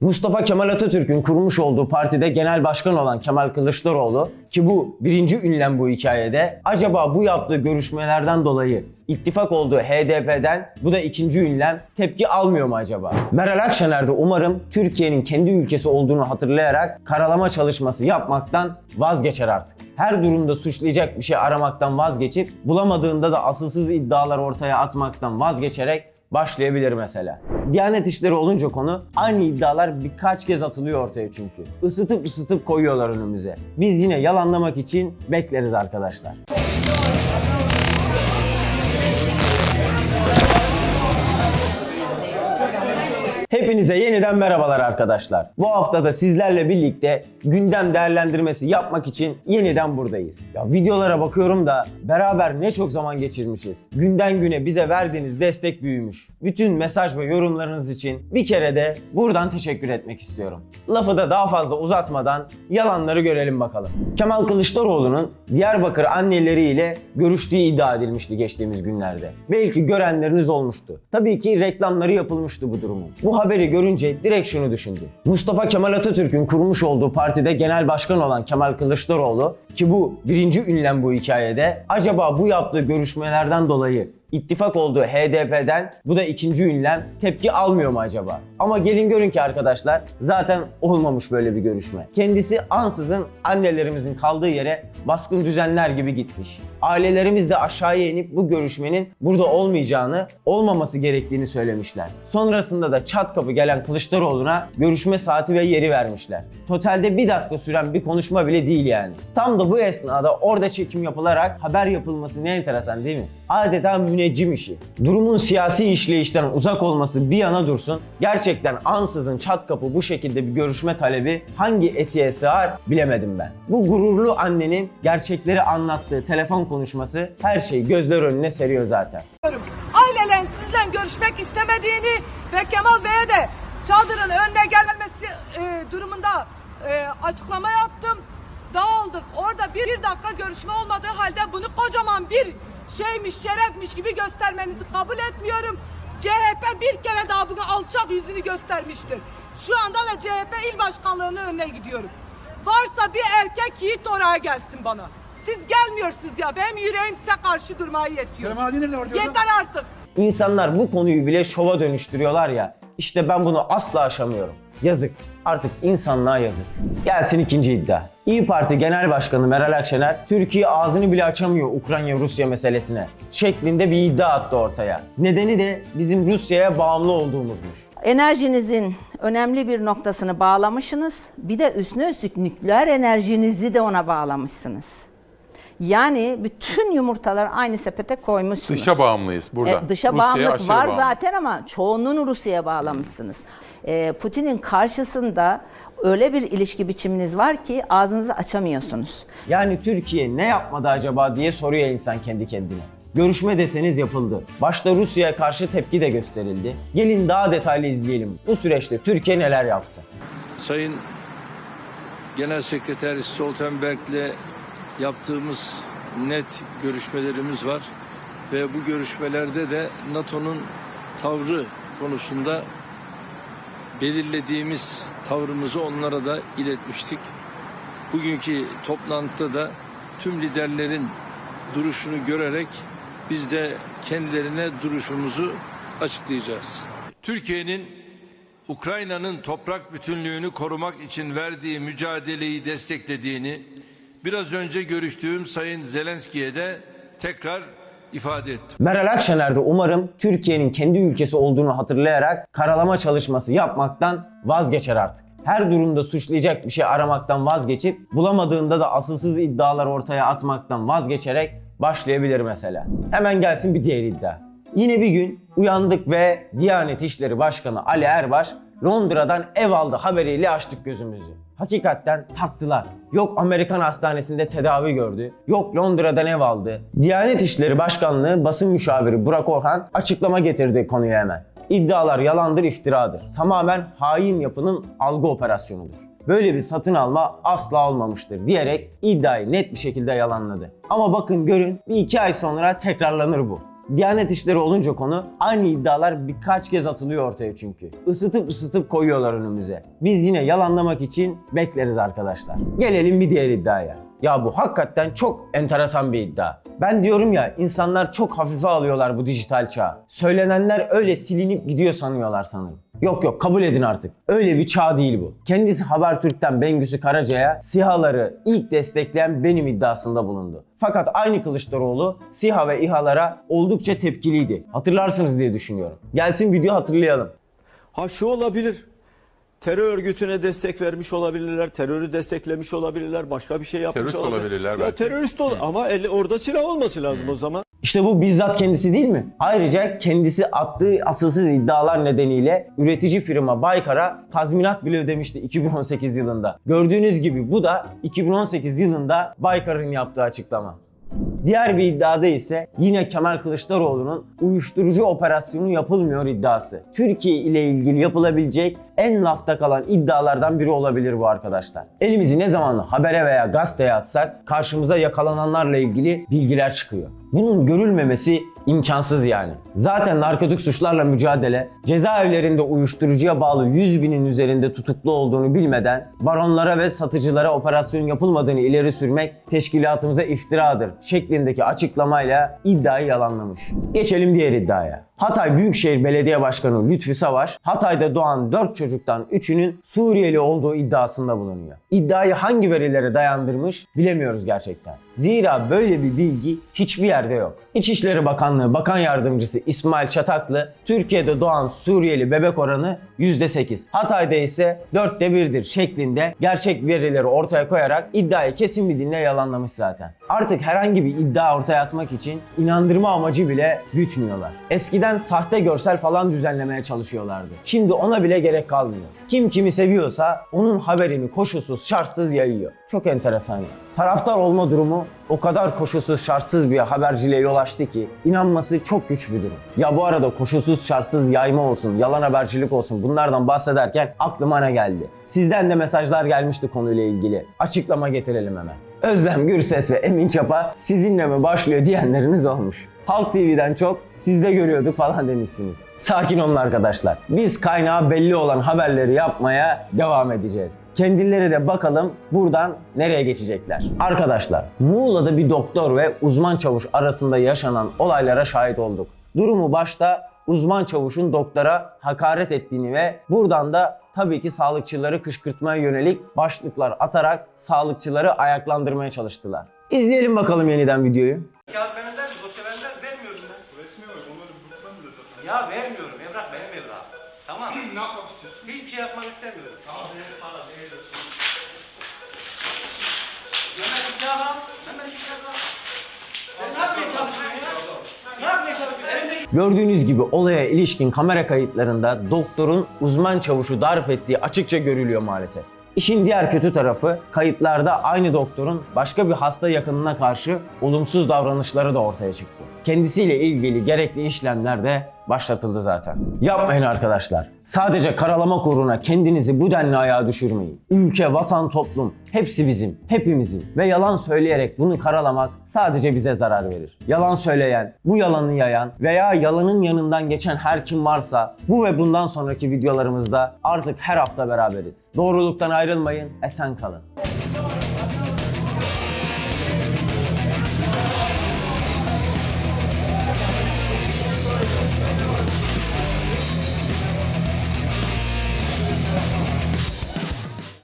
Mustafa Kemal Atatürk'ün kurmuş olduğu partide genel başkan olan Kemal Kılıçdaroğlu ki bu birinci ünlem bu hikayede acaba bu yaptığı görüşmelerden dolayı ittifak olduğu HDP'den bu da ikinci ünlem tepki almıyor mu acaba? Meral Akşener de umarım Türkiye'nin kendi ülkesi olduğunu hatırlayarak karalama çalışması yapmaktan vazgeçer artık. Her durumda suçlayacak bir şey aramaktan vazgeçip bulamadığında da asılsız iddialar ortaya atmaktan vazgeçerek başlayabilir mesela. Diyanet işleri olunca konu aynı iddialar birkaç kez atılıyor ortaya çünkü. Isıtıp ısıtıp koyuyorlar önümüze. Biz yine yalanlamak için bekleriz arkadaşlar. Hepinize yeniden merhabalar arkadaşlar. Bu hafta da sizlerle birlikte gündem değerlendirmesi yapmak için yeniden buradayız. Ya videolara bakıyorum da beraber ne çok zaman geçirmişiz. Günden güne bize verdiğiniz destek büyümüş. Bütün mesaj ve yorumlarınız için bir kere de buradan teşekkür etmek istiyorum. Lafı da daha fazla uzatmadan yalanları görelim bakalım. Kemal Kılıçdaroğlu'nun Diyarbakır anneleriyle görüştüğü iddia edilmişti geçtiğimiz günlerde. Belki görenleriniz olmuştu. Tabii ki reklamları yapılmıştı bu durumun. Bu haberi görünce direkt şunu düşündüm. Mustafa Kemal Atatürk'ün kurmuş olduğu partide genel başkan olan Kemal Kılıçdaroğlu ki bu birinci ünlem bu hikayede acaba bu yaptığı görüşmelerden dolayı ittifak olduğu HDP'den bu da ikinci ünlem tepki almıyor mu acaba? Ama gelin görün ki arkadaşlar zaten olmamış böyle bir görüşme. Kendisi ansızın annelerimizin kaldığı yere baskın düzenler gibi gitmiş. Ailelerimiz de aşağıya inip bu görüşmenin burada olmayacağını, olmaması gerektiğini söylemişler. Sonrasında da çat kapı gelen Kılıçdaroğlu'na görüşme saati ve yeri vermişler. Totalde bir dakika süren bir konuşma bile değil yani. Tam da bu esnada orada çekim yapılarak haber yapılması ne enteresan değil mi? Adeta müneccim işi. Durumun siyasi işleyişten uzak olması bir yana dursun. Gerçekten ansızın çat kapı bu şekilde bir görüşme talebi hangi etiğe sığar bilemedim ben. Bu gururlu annenin gerçekleri anlattığı telefon konuşması her şeyi gözler önüne seriyor zaten. Ailelerin sizle görüşmek istemediğini ve Kemal Bey'e de çadırın önüne gelmemesi e, durumunda e, açıklama yaptım. Dağıldık. Orada bir dakika görüşme olmadığı halde bunu kocaman bir şeymiş, şerefmiş gibi göstermenizi kabul etmiyorum. CHP bir kere daha bugün alçak yüzünü göstermiştir. Şu anda da CHP il başkanlığının önüne gidiyorum. Varsa bir erkek yiğit oraya gelsin bana. Siz gelmiyorsunuz ya. Benim yüreğim size karşı durmaya yetiyor. Nerede var? Yeter artık. İnsanlar bu konuyu bile şova dönüştürüyorlar ya. İşte ben bunu asla aşamıyorum. Yazık. Artık insanlığa yazık. Gelsin ikinci iddia. İyi Parti Genel Başkanı Meral Akşener, Türkiye ağzını bile açamıyor Ukrayna-Rusya meselesine şeklinde bir iddia attı ortaya. Nedeni de bizim Rusya'ya bağımlı olduğumuzmuş. Enerjinizin önemli bir noktasını bağlamışsınız. Bir de üstüne üstlük nükleer enerjinizi de ona bağlamışsınız. Yani bütün yumurtalar aynı sepete koymuşsunuz. Dışa bağımlıyız burada. E, dışa Rusya'ya bağımlılık var bağımlı. zaten ama çoğunluğunu Rusya'ya bağlamışsınız. E, Putin'in karşısında öyle bir ilişki biçiminiz var ki ağzınızı açamıyorsunuz. Yani Türkiye ne yapmadı acaba diye soruyor insan kendi kendine. Görüşme deseniz yapıldı. Başta Rusya'ya karşı tepki de gösterildi. Gelin daha detaylı izleyelim. Bu süreçte Türkiye neler yaptı? Sayın Genel Sekreter Stoltenberg'le yaptığımız net görüşmelerimiz var ve bu görüşmelerde de NATO'nun tavrı konusunda belirlediğimiz tavrımızı onlara da iletmiştik. Bugünkü toplantıda da tüm liderlerin duruşunu görerek biz de kendilerine duruşumuzu açıklayacağız. Türkiye'nin Ukrayna'nın toprak bütünlüğünü korumak için verdiği mücadeleyi desteklediğini biraz önce görüştüğüm Sayın Zelenski'ye de tekrar ifade ettim. Meral Akşener de umarım Türkiye'nin kendi ülkesi olduğunu hatırlayarak karalama çalışması yapmaktan vazgeçer artık. Her durumda suçlayacak bir şey aramaktan vazgeçip bulamadığında da asılsız iddialar ortaya atmaktan vazgeçerek başlayabilir mesela. Hemen gelsin bir diğer iddia. Yine bir gün uyandık ve Diyanet İşleri Başkanı Ali Erbaş Londra'dan ev aldı haberiyle açtık gözümüzü. Hakikaten taktılar. Yok Amerikan hastanesinde tedavi gördü. Yok Londra'dan ev aldı. Diyanet İşleri Başkanlığı basın müşaviri Burak Orhan açıklama getirdi konuya hemen. İddialar yalandır, iftiradır. Tamamen hain yapının algı operasyonudur. Böyle bir satın alma asla olmamıştır diyerek iddiayı net bir şekilde yalanladı. Ama bakın görün bir iki ay sonra tekrarlanır bu. Diyanet işleri olunca konu aynı iddialar birkaç kez atılıyor ortaya çünkü. Isıtıp ısıtıp koyuyorlar önümüze. Biz yine yalanlamak için bekleriz arkadaşlar. Gelelim bir diğer iddiaya. Ya bu hakikaten çok enteresan bir iddia. Ben diyorum ya insanlar çok hafife alıyorlar bu dijital çağı. Söylenenler öyle silinip gidiyor sanıyorlar sanırım. Yok yok kabul edin artık. Öyle bir çağ değil bu. Kendisi Habertürk'ten Bengüsü Karaca'ya SİHA'ları ilk destekleyen benim iddiasında bulundu. Fakat aynı Kılıçdaroğlu SİHA ve İHA'lara oldukça tepkiliydi. Hatırlarsınız diye düşünüyorum. Gelsin video hatırlayalım. Ha şu olabilir. Terör örgütüne destek vermiş olabilirler, terörü desteklemiş olabilirler, başka bir şey yapmış Terörist olabilir. olabilirler Ya belki. terörist ol ama eli, orada silah olması lazım o zaman. İşte bu bizzat kendisi değil mi? Ayrıca kendisi attığı asılsız iddialar nedeniyle üretici firma Baykar'a tazminat bile ödemişti 2018 yılında. Gördüğünüz gibi bu da 2018 yılında Baykar'ın yaptığı açıklama. Diğer bir iddiada ise yine Kemal Kılıçdaroğlu'nun uyuşturucu operasyonu yapılmıyor iddiası. Türkiye ile ilgili yapılabilecek en lafta kalan iddialardan biri olabilir bu arkadaşlar. Elimizi ne zaman habere veya gazeteye atsak karşımıza yakalananlarla ilgili bilgiler çıkıyor. Bunun görülmemesi imkansız yani. Zaten narkotik suçlarla mücadele, cezaevlerinde uyuşturucuya bağlı 100 binin üzerinde tutuklu olduğunu bilmeden baronlara ve satıcılara operasyon yapılmadığını ileri sürmek teşkilatımıza iftiradır şeklindeki açıklamayla iddiayı yalanlamış. Geçelim diğer iddiaya. Hatay Büyükşehir Belediye Başkanı Lütfü Savaş, Hatay'da doğan 4 çocuktan 3'ünün Suriyeli olduğu iddiasında bulunuyor. İddiayı hangi verilere dayandırmış bilemiyoruz gerçekten. Zira böyle bir bilgi hiçbir yerde yok. İçişleri Bakanlığı Bakan Yardımcısı İsmail Çataklı, Türkiye'de doğan Suriyeli bebek oranı %8. Hatay'da ise 4'te 1'dir şeklinde gerçek verileri ortaya koyarak iddiayı kesin bir dinle yalanlamış zaten. Artık herhangi bir iddia ortaya atmak için inandırma amacı bile gütmüyorlar. Eskiden sahte görsel falan düzenlemeye çalışıyorlardı. Şimdi ona bile gerek kalmıyor. Kim kimi seviyorsa onun haberini koşulsuz şartsız yayıyor. Çok enteresan. Taraftar olma durumu o kadar koşulsuz şartsız bir haberciliğe yol açtı ki inanması çok güç bir durum. Ya bu arada koşulsuz şartsız yayma olsun, yalan habercilik olsun bunlardan bahsederken aklıma ne geldi? Sizden de mesajlar gelmişti konuyla ilgili. Açıklama getirelim hemen. Özlem Gürses ve Emin Çapa sizinle mi başlıyor diyenleriniz olmuş. Halk TV'den çok sizde görüyorduk falan demişsiniz. Sakin olun arkadaşlar. Biz kaynağı belli olan haberleri yapmaya devam edeceğiz. Kendileri de bakalım buradan nereye geçecekler. Arkadaşlar, Muğla'da bir doktor ve uzman çavuş arasında yaşanan olaylara şahit olduk. Durumu başta uzman çavuşun doktora hakaret ettiğini ve buradan da tabii ki sağlıkçıları kışkırtmaya yönelik başlıklar atarak sağlıkçıları ayaklandırmaya çalıştılar. İzleyelim bakalım yeniden videoyu. Kağıt bende mi? Dosya bende mi? Vermiyorum ben. Resmi var. Onları mı Ya vermiyorum. Evrak benim evrak. Tamam. ne yapmak istiyorsun? Hiçbir şey yapmak istemiyorum. Tamam. Para. Veriyorsun. Hemen bir kağıt al. Hemen bir kağıt al. Sen ne yapmaya çalışıyorsun ya? Gördüğünüz gibi olaya ilişkin kamera kayıtlarında doktorun uzman çavuşu darp ettiği açıkça görülüyor maalesef. İşin diğer kötü tarafı kayıtlarda aynı doktorun başka bir hasta yakınına karşı olumsuz davranışları da ortaya çıktı. Kendisiyle ilgili gerekli işlemler de başlatıldı zaten. Yapmayın arkadaşlar. Sadece karalamak uğruna kendinizi bu denli ayağa düşürmeyin. Ülke, vatan, toplum hepsi bizim, hepimizin ve yalan söyleyerek bunu karalamak sadece bize zarar verir. Yalan söyleyen, bu yalanı yayan veya yalanın yanından geçen her kim varsa bu ve bundan sonraki videolarımızda artık her hafta beraberiz. Doğruluktan ayrılmayın, esen kalın.